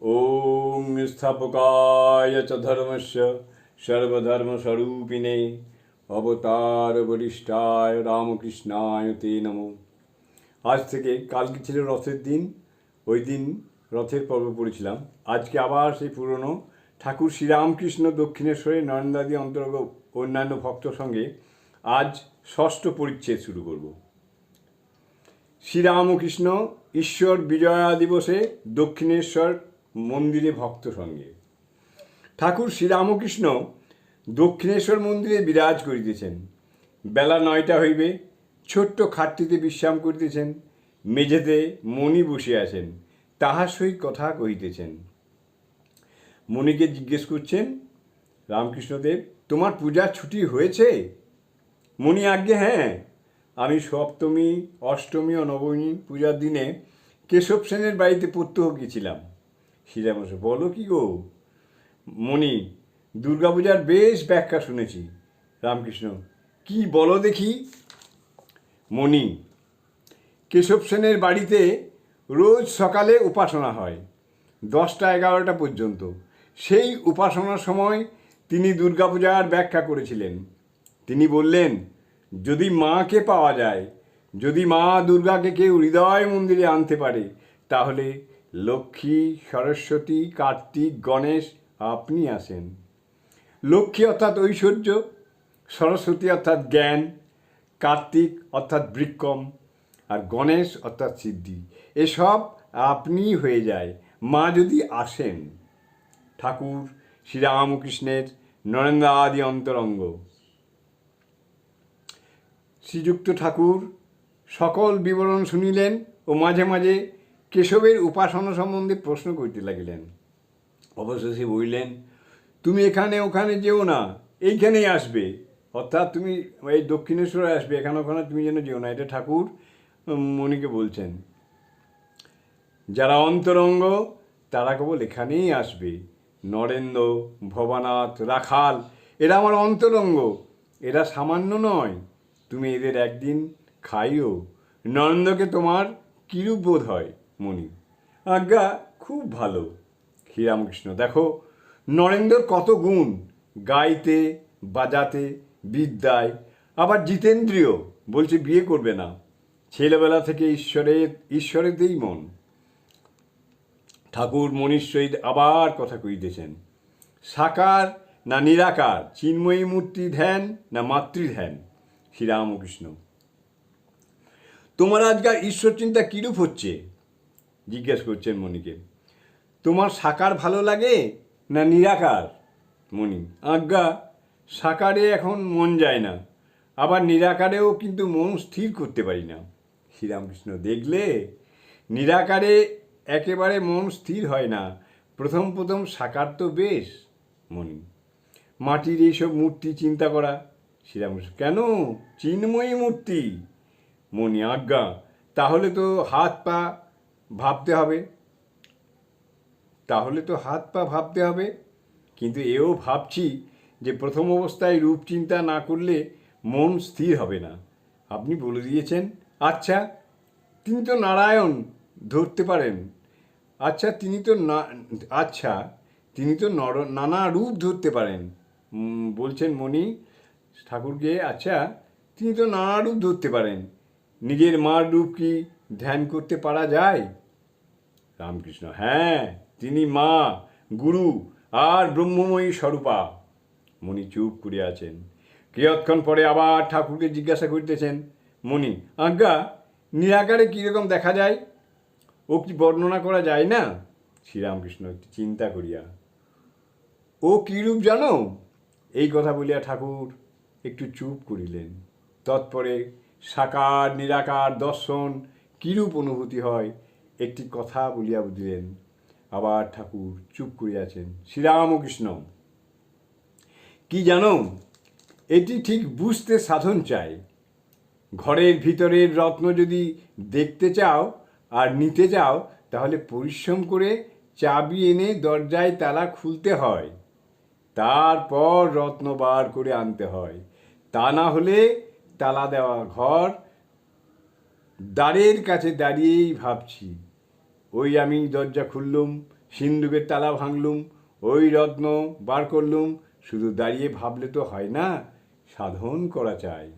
ॐ स्थापकाय च धर्मस्य सर्वधर्मस्वरूपिणे অবতার রামকৃষ্ণায় তে নমো আজ থেকে কালকে ছিল রথের দিন ওই দিন রথের পর্ব পড়েছিলাম আজকে আবার সেই পুরনো ঠাকুর শ্রীরামকৃষ্ণ দক্ষিণেশ্বরে নরেন্দ্রাদি অন্তর্গ অন্যান্য ভক্তর সঙ্গে আজ ষষ্ঠ পরিচ্ছেদ শুরু করব শ্রীরামকৃষ্ণ ঈশ্বর বিজয়া দিবসে দক্ষিণেশ্বর মন্দিরে ভক্ত সঙ্গে। ঠাকুর শ্রীরামকৃষ্ণ দক্ষিণেশ্বর মন্দিরে বিরাজ করিতেছেন। বেলা নয়টা হইবে, ছোট্ট খাটটিতে বিশ্রাম করিতেছেন, মেঝেতে মণি বসে আছেন তাহার সহিত কথা কহিতেছেন। মণিকে জিজ্ঞেস করছেন, রামকৃষ্ণদেব, তোমার পূজার ছুটি হয়েছে? মণি, আজ্ঞে হ্যাঁ। আমি সপ্তমী, অষ্টমী ও নবমী পূজার দিনে কেশব সেনের বাড়িতে প্রত্যহ গেছিলাম। শ্রীরামস বলো কি গো? মণি, দুর্গাপূজার বেশ ব্যাখ্যা শুনেছি। রামকৃষ্ণ, কি বলো দেখি? মণি, কেশব সেনের বাড়িতে রোজ সকালে উপাসনা হয়, দশটা এগারোটা পর্যন্ত। সেই উপাসনার সময় তিনি দুর্গাপূজার ব্যাখ্যা করেছিলেন। তিনি বললেন, যদি মাকে পাওয়া যায়, যদি মা দুর্গাকে কেউ হৃদয় মন্দিরে আনতে পারে, তাহলে লক্ষ্মী, সরস্বতী, কার্তিক, গণেশ, আপনি আসেন লক্ষ্মী অর্থাৎ ঐশ্বর্য, সরস্বতী অর্থাৎ জ্ঞান, কার্তিক অর্থাৎ বৃক্ষম, আর গণেশ অর্থাৎ সিদ্ধি। এসব আপনি হয়ে যায়, মা যদি আসেন, ঠাকুর, শ্রীরামকৃষ্ণের নরেন্দ্র আদি অন্তরঙ্গ। শ্রীযুক্ত ঠাকুর সকল বিবরণ শুনিলেন ও মাঝে মাঝে কেশবের উপাসনা সম্বন্ধে প্রশ্ন করিতে লাগিলেন। অবশেষে বললেন, তুমি এখানে ওখানে যেও না, এইখানেই আসবে। অর্থাৎ তুমি এই দক্ষিণেশ্বরে আসবে, এখানে ওখানে তুমি যেন যেও না। এটা ঠাকুর মণিকে বলছেন। যারা অন্তরঙ্গ, তারা কেবল এখানেই আসবে। নরেন্দ্র, ভবানাথ, রাখাল, এরা আমার অন্তরঙ্গ। এরা সামান্য নয়, তুমি এদের একদিন খাইও। নরেন্দ্রকে তোমার কিরূপ বোধ হয়? মণি। আজ্ঞা, খুব ভালো। শ্রীরামকৃষ্ণ, দেখো, নরেন্দ্রর কত গুণ। গাইতে, বাজাতে, বিদ্যায়, আবার জিতেন্দ্রীয়, বলছে বিয়ে করবে না। ছেলেবেলা থেকে ঈশ্বরের ঈশ্বরেতেই মন। ঠাকুর মনীর সহিত আবার কথা কইতেছেন সাকার না নিরাকার, চিন্ময়ী মূর্তি ধ্যান না মাতৃধ্যান শ্রীরামকৃষ্ণ, তোমার আজকাল ঈশ্বর চিন্তা কিরূপ হচ্ছে? জিজ্ঞেস করছেন মণিকে, তোমার সাকার ভালো লাগে না নিরাকার? মণি, আজ্ঞা, সাকারে এখন মন যায় না, আবার নিরাকারেও কিন্তু মন স্থির করতে পারি না। শ্রীরামকৃষ্ণ, দেখলে? নিরাকারে একেবারে মন স্থির হয় না, প্রথম প্রথম সাকার তো বেশ। মণি, মাটির এইসব মূর্তি চিন্তা করা? শ্রীরামকৃষ্ণ, কেন? চিন্ময়ী মূর্তি? মণি, আজ্ঞা, তাহলে তো হাত পা ভাবতে হবে। তাহলে তো হাত পা ভাবতে হবে। কিন্তু এও ভাবছি যে প্রথম অবস্থায় রূপ চিন্তা না করলে মন স্থির হবে না। আপনি বলে দিয়েছেন আচ্ছা তিনি তো নারায়ণ, ধরতে পারেন। আচ্ছা তিনি তো না আচ্ছা তিনি তো নর, নানা রূপ ধরতে পারেন। বলছেন মণি ঠাকুরকে আচ্ছা তিনি তো নানা রূপ ধরতে পারেন। নিজের মার রূপ কি ধ্যান করতে পারা যায়? রামকৃষ্ণ। হ্যাঁ তিনি মা, গুরু আর ব্রহ্মময়ী স্বরূপা। মণি চুপ করে আছেন। কিয়ৎক্ষণ পরে আবার ঠাকুরকে জিজ্ঞাসা করিতেছেন মণি আজ্ঞা, নিরাকারে কীরকম দেখা যায়? ও কি বর্ণনা করা যায় না? শ্রীরামকৃষ্ণ একটু চিন্তা করিয়া, ও কীরূপ জানো? এই কথা বলিয়া ঠাকুর একটু চুপ করিলেন। তৎপরে সাকার, নিরাকার, দর্শন কিরূপ অনুভূতি হয় একটি কথা বলিয়া দিলেন। আবার ঠাকুর চুপ করিয়াছেন। শ্রীরামকৃষ্ণ, কি জানো, এটি ঠিক বুঝতে সাধন চাই। ঘরের ভিতরের রত্ন যদি দেখতে চাও আর নিতে চাও, তাহলে পরিশ্রম করে চাবি এনে দরজায় তালা খুলতে হয়। তারপর রত্ন বার করে আনতে হয়। তা না হলে তালা দেওয়া ঘর দ্বারের কাছে দাঁড়িয়েই ভাবছি। ওই আমি দরজা খুললুম, সিন্দুকের তালা ভাঙলুম, ওই রত্ন বার করলুম, শুধু দাঁড়িয়ে ভাবলে তো হয় না, সাধন করা চাই।